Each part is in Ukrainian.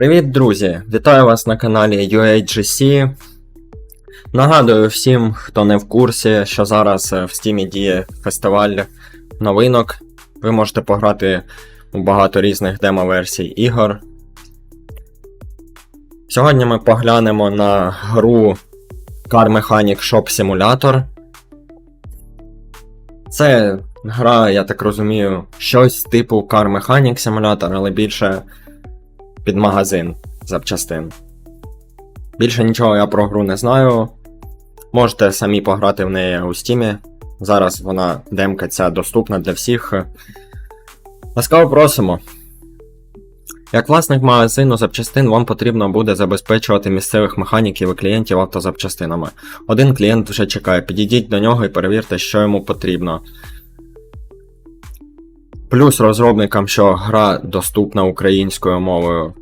Привіт, друзі! Вітаю вас на каналі UHGC. Нагадую всім, хто не в курсі, що зараз е, в Steam діє фестиваль новинок. Ви можете пограти у багато різних демо-версій ігор. Сьогодні ми поглянемо на гру Car Mechanic Shop Simulator. Це гра, я так розумію, щось типу Car Mechanic Simulator, але більше під магазин запчастин. Більше нічого я про гру не знаю. Можете самі пограти в неї у стімі. Зараз вона демка ця доступна для всіх. Ласкаво просимо. Як власник магазину запчастин, вам потрібно буде забезпечувати місцевих механіків і клієнтів автозапчастинами. Один клієнт вже чекає, підійдіть до нього і перевірте, що йому потрібно. Плюс розробникам, що гра доступна українською мовою.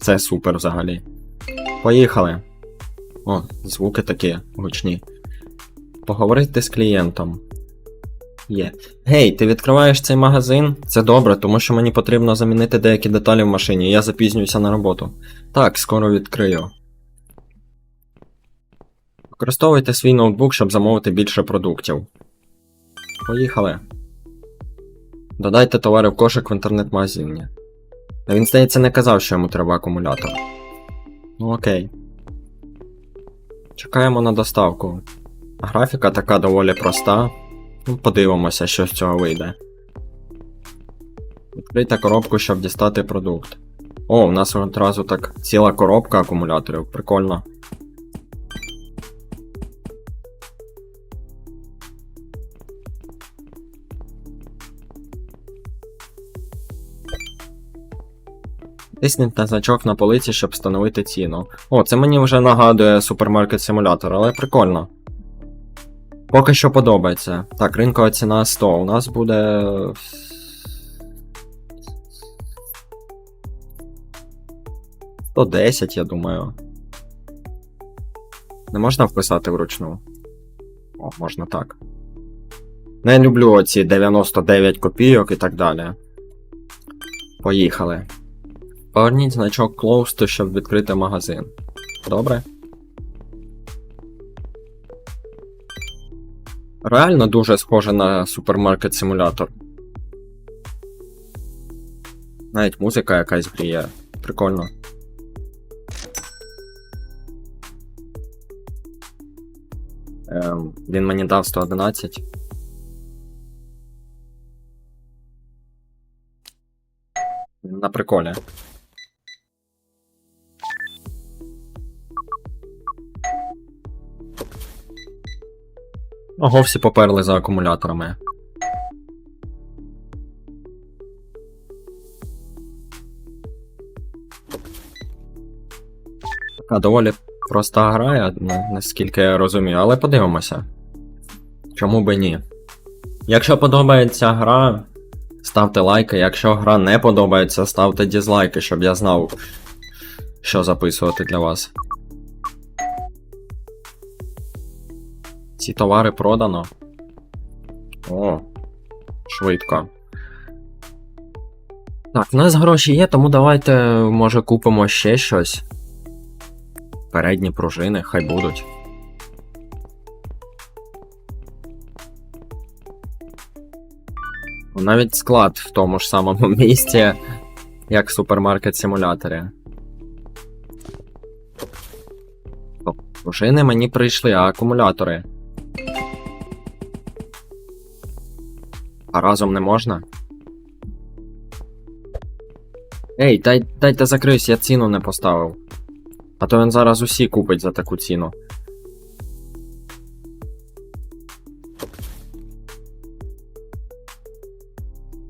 Це супер взагалі. Поїхали. О, звуки такі гучні. Поговорити з клієнтом. Є. Гей, ти відкриваєш цей магазин? Це добре, тому що мені потрібно замінити деякі деталі в машині, я запізнююся на роботу. Так, скоро відкрию. Використовуйте свій ноутбук, щоб замовити більше продуктів. Поїхали. Додайте товари в кошик в інтернет-магазині. А Він, здається, не казав, що йому треба акумулятор. Ну окей. Чекаємо на доставку. Графіка така доволі проста. Ну, подивимося, що з цього вийде. Відкрийте коробку, щоб дістати продукт. О, у нас одразу так ціла коробка акумуляторів. Прикольно. Тисніть на значок на полиці, щоб встановити ціну. О, це мені вже нагадує супермаркет симулятор, але прикольно. Поки що подобається. Так, ринкова ціна 100. У нас буде. Сто десять, я думаю. Не можна вписати вручну? О, можна так. Не люблю оці 99 копійок і так далі. Поїхали. Поверніть значок Closed, щоб відкрити магазин. Добре? Реально дуже схоже на супермаркет симулятор. Навіть музика якась гріє. Прикольно. Ем, він мені дав 111. На приколі. Ого, всі поперли за акумуляторами. Така доволі проста гра, наскільки я розумію, але подивимося. Чому би ні? Якщо подобається гра, ставте лайки. Якщо гра не подобається, ставте дізлайки, щоб я знав, що записувати для вас. Ці товари продано. О, швидко. Так, в нас гроші є, тому давайте, може, купимо ще щось. Передні пружини, хай будуть. Навіть склад в тому ж самому місці, як в супермаркет симуляторі. Пружини мені прийшли, а акумулятори. А разом не можна? Ей, дай, дайте закрийсь, я ціну не поставив. А то він зараз усі купить за таку ціну.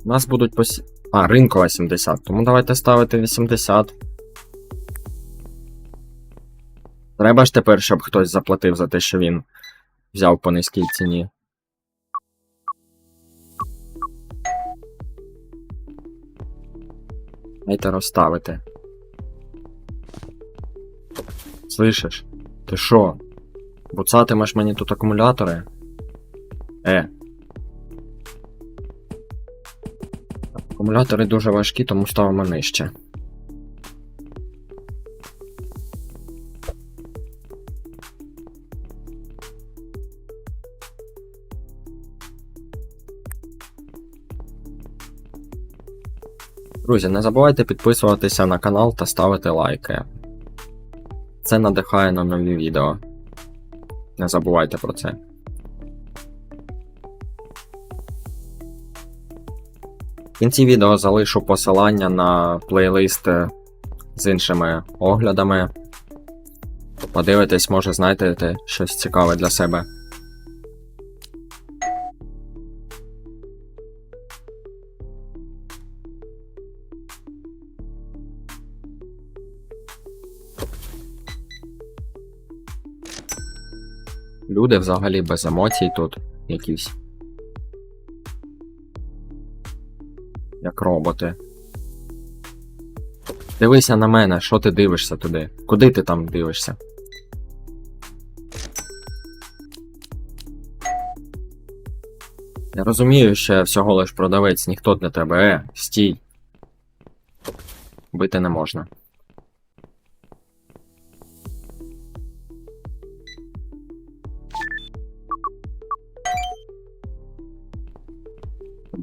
У нас будуть посі... А, ринкова 70, тому давайте ставити 80. Треба ж тепер, щоб хтось заплатив за те, що він взяв по низькій ціні. Дайте розставити. Слышиш? Ти шо? Буцатимеш мені тут акумулятори? Е. Акумулятори дуже важкі, тому ставимо нижче. Друзі, не забувайте підписуватися на канал та ставити лайки. Це надихає на нові відео. Не забувайте про це. В кінці відео залишу посилання на плейлист з іншими оглядами. Подивитесь, може знайдете щось цікаве для себе. Люди взагалі без емоцій тут якісь. Як роботи. Дивися на мене, що ти дивишся туди? Куди ти там дивишся? Я розумію, що всього лиш продавець, ніхто для тебе. Е, стій. Бити не можна.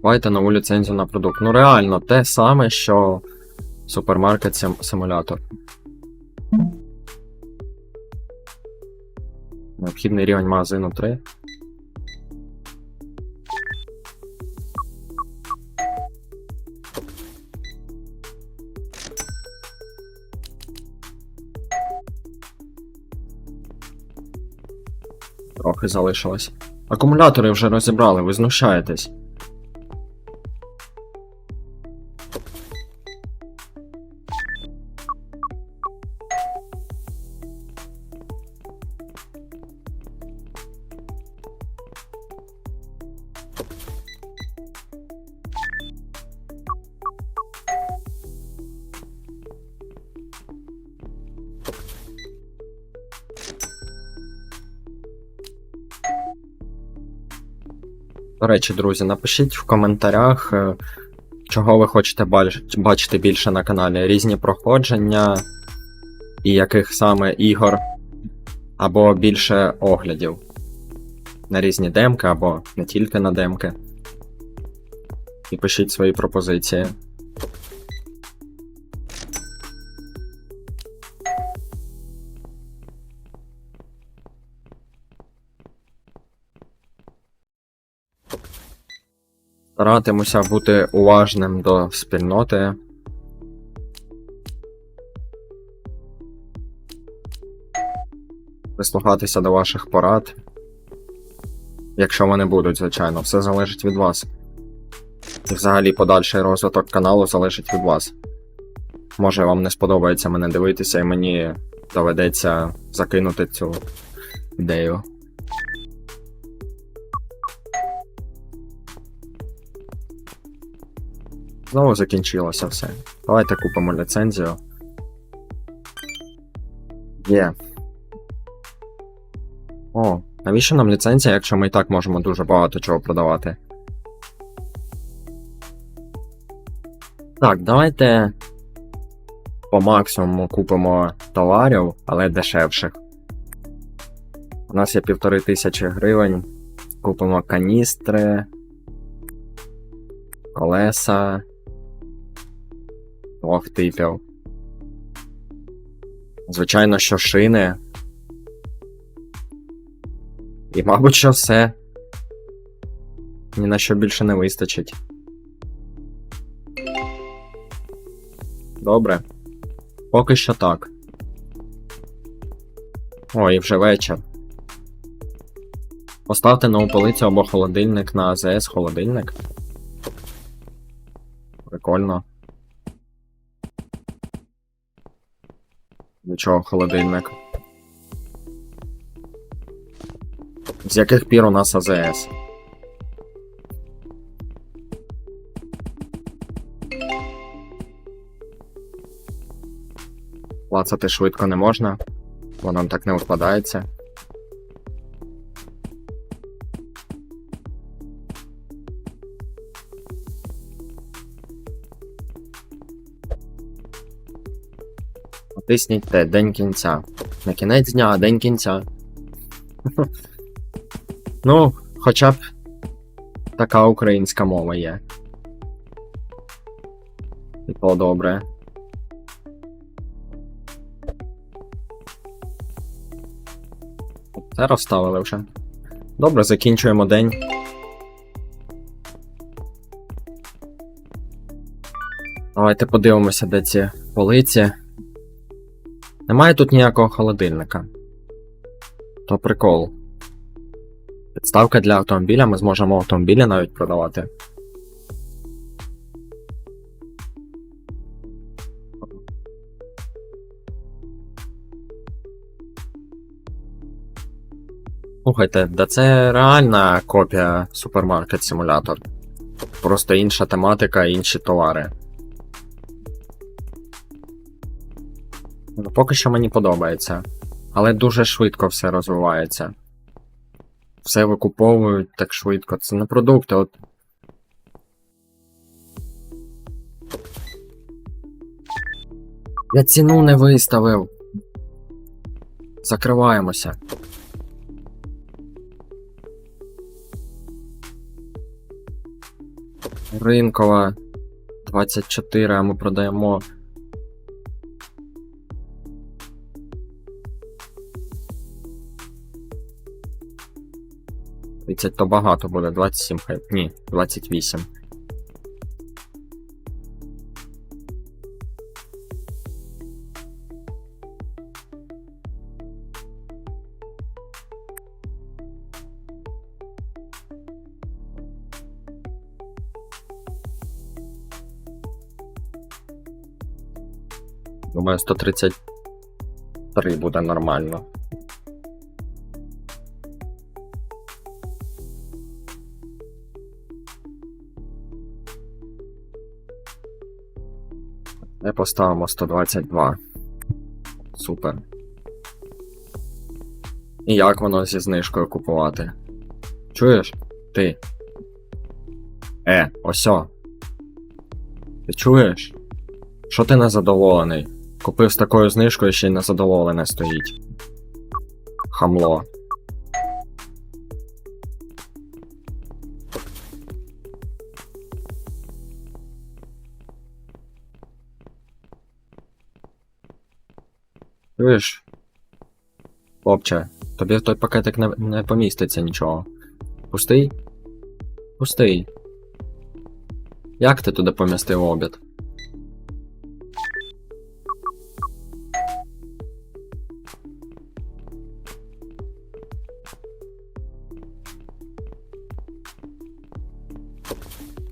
Дбайте нову ліцензію на продукт. Ну реально, те саме, що супермаркет симулятор. Необхідний рівень магазину 3. Трохи залишилось. Акумулятори вже розібрали, ви знущаєтесь. До речі, друзі, напишіть в коментарях, е, чого ви хочете бачити більше на каналі. Різні проходження і яких саме ігор, або більше оглядів на різні демки, або не тільки на демки. І пишіть свої пропозиції. Старатимуся бути уважним до спільноти. Прислухатися до ваших порад. Якщо вони будуть, звичайно, все залежить від вас. І взагалі подальший розвиток каналу залежить від вас. Може вам не сподобається мене дивитися, і мені доведеться закинути цю ідею. Знову закінчилося все. Давайте купимо ліцензію. Є. О, навіщо нам ліцензія, якщо ми і так можемо дуже багато чого продавати? Так, давайте по максимуму купимо товарів, але дешевших. У нас є півтори тисячі гривень. Купимо каністри, колеса двох типів. Звичайно, що шини. І, мабуть, що все. Ні на що більше не вистачить. Добре. Поки що так. О, і вже вечір. Поставте нову полицю або холодильник на АЗС холодильник. Прикольно. Для чого холодильник? З яких пір у нас АЗС? Плацати швидко не можна, бо нам так не вкладається. Натисніть те, день кінця. Не кінець дня, а день кінця. ну, хоча б така українська мова є. І То добре. Це розставили вже. Добре, закінчуємо день. Давайте подивимося, де ці полиці. Немає тут ніякого холодильника. То прикол. Підставка для автомобіля, ми зможемо автомобілі навіть продавати. Слухайте, да це реальна копія супермаркет симулятор. Просто інша тематика, інші товари. Поки що мені подобається. Але дуже швидко все розвивається. Все викуповують так швидко. Це не продукти, от. Я ціну не виставив. Закриваємося. Ринкова 24, а ми продаємо. Тридцять то багато буде, 27 хай. Ні, 28. Думаю, 133 буде нормально. Ми поставимо 122. Супер. І як воно зі знижкою купувати? Чуєш? Ти. Е, осьо. Ти чуєш? Що ти незадоволений? Купив з такою знижкою ще й незадоволене стоїть. Хамло. Чуєш? Хлопче, тобі в той пакетик не, не поміститься нічого. Пустий? Пустий. Як ти туди помістив обід?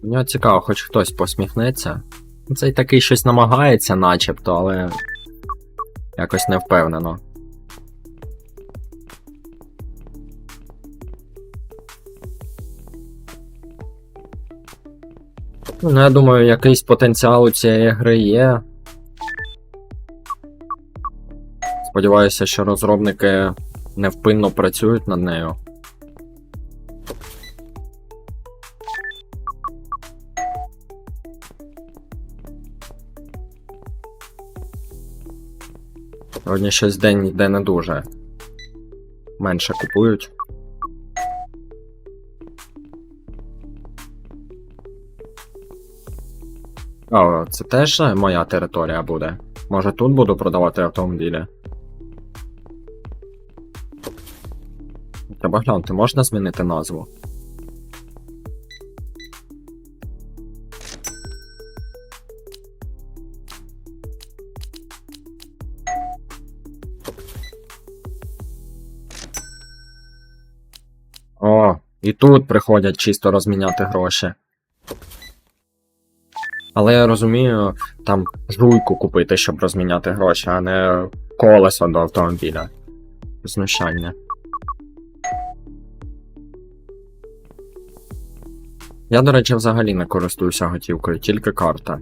Мені цікаво, хоч хтось посміхнеться. Цей такий щось намагається, начебто, але якось не впевнено. Ну, я думаю, якийсь потенціал у цієї гри є. Сподіваюся, що розробники невпинно працюють над нею. Сьогодні щось день йде не дуже. Менше купують. О, це теж моя територія буде. Може тут буду продавати автомобілі? Треба глянути, можна змінити назву? І тут приходять чисто розміняти гроші. Але я розумію, там жуйку купити, щоб розміняти гроші, а не колесо до автомобіля. Знущання. Я, до речі, взагалі не користуюся готівкою, тільки карта.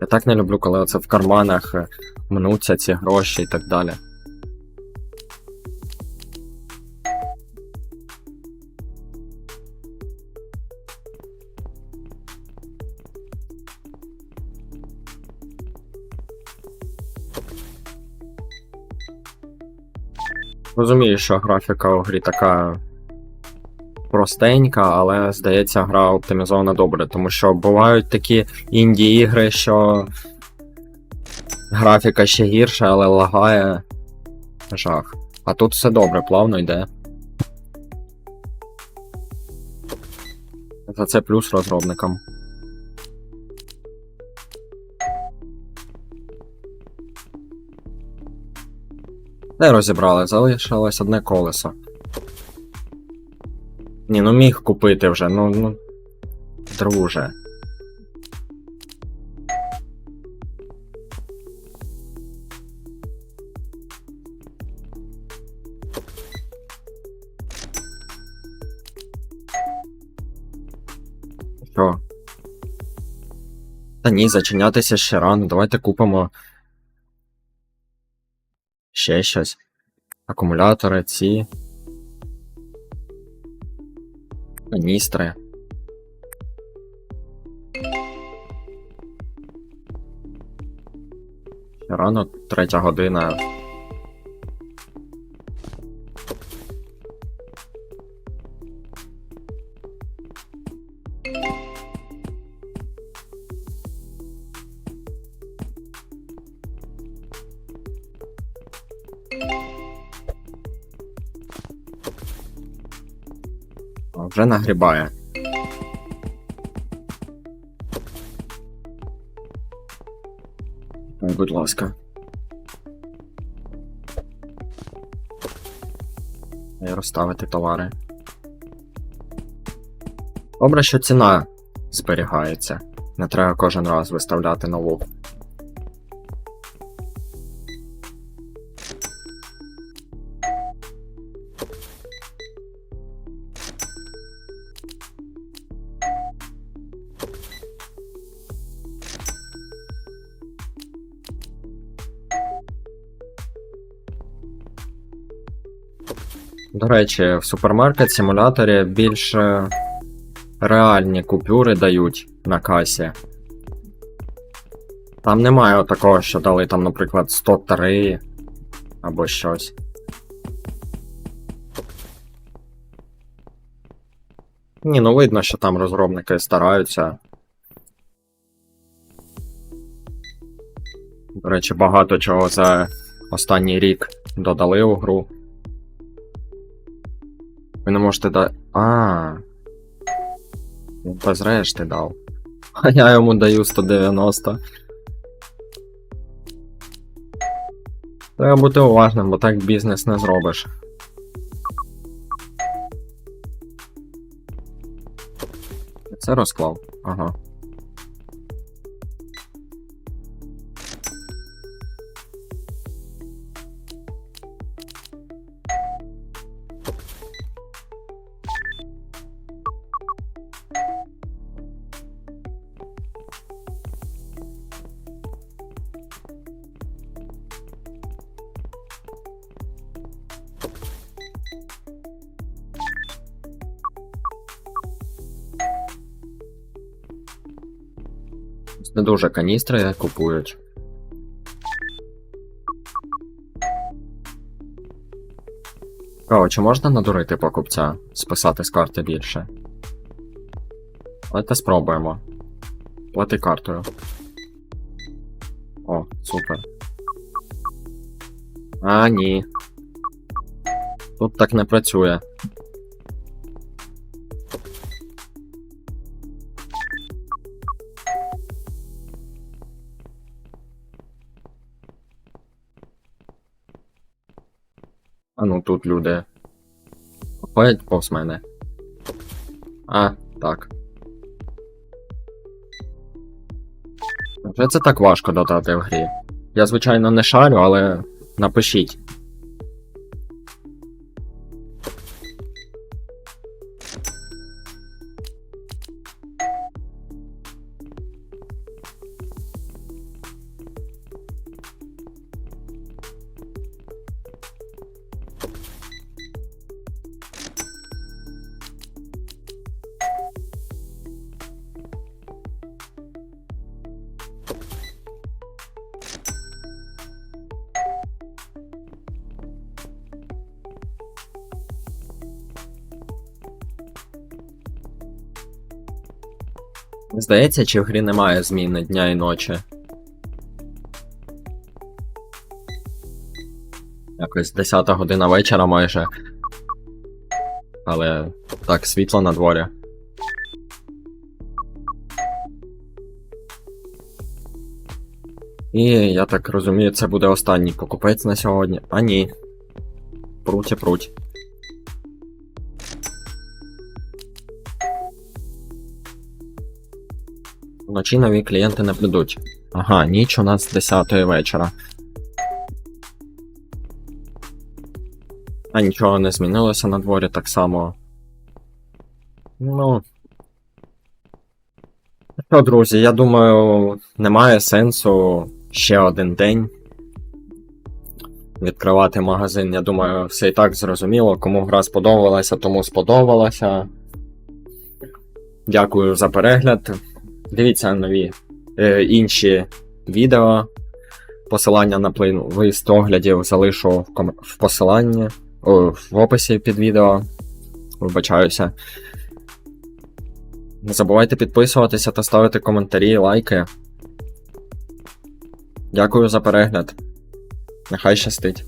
Я так не люблю, коли оце в карманах е, мнуться ці гроші і так далі. Розумію, що графіка у грі така простенька, але здається, гра оптимізована добре, тому що бувають такі інді-ігри, що графіка ще гірша, але лагає жах. А тут все добре, плавно йде. За це плюс розробникам. Де розібрали, залишилось одне колесо. Ні, ну міг купити вже, ну, ну. Друже. Що? Та ні, зачинятися ще рано. Давайте купимо. Ще щось. Акумулятори, ці. Каністри. Рано, третя година. Вже нагрібає. Ой, будь ласка. І розставити товари. Добре, що ціна зберігається. Не треба кожен раз виставляти нову. Речі, в супермаркет симуляторі більше реальні купюри дають на касі. Там немає такого, що дали там, наприклад, 103 або щось. Ні, ну видно, що там розробники стараються. До речі, багато чого за останній рік додали у гру. Ви не можете дати. А. Він без решти дав. А я йому даю 190. Треба бути уважним, бо так бізнес не зробиш. Це розклав. Ага. Не дуже каністри купують. Цікаво, чи можна надурити покупця, списати з карти більше? Давайте спробуємо. Плати картою. О, супер. А, ні. Тут так не працює. А ну тут люди. Ходять повз мене. А, так. Вже це так важко додати в грі. Я, звичайно, не шарю, але напишіть. Здається, чи в грі немає зміни дня і ночі. Якось 10 година вечора майже. Але так, світло на дворі. І я так розумію, це буде останній покупець на сьогодні. А ні. Пруть і пруть. Вночі нові клієнти не прийдуть. Ага, ніч у нас з 10 вечора. А нічого не змінилося на дворі так само. Ну. Що, друзі, я думаю, немає сенсу ще один день відкривати магазин. Я думаю, все і так зрозуміло. Кому гра сподобалася, тому сподобалася. Дякую за перегляд. Дивіться нові е, інші відео. Посилання на плейлист оглядів залишу в, ком- в посиланні о, в описі під відео. Вибачаюся. Не забувайте підписуватися та ставити коментарі, лайки. Дякую за перегляд. Нехай щастить.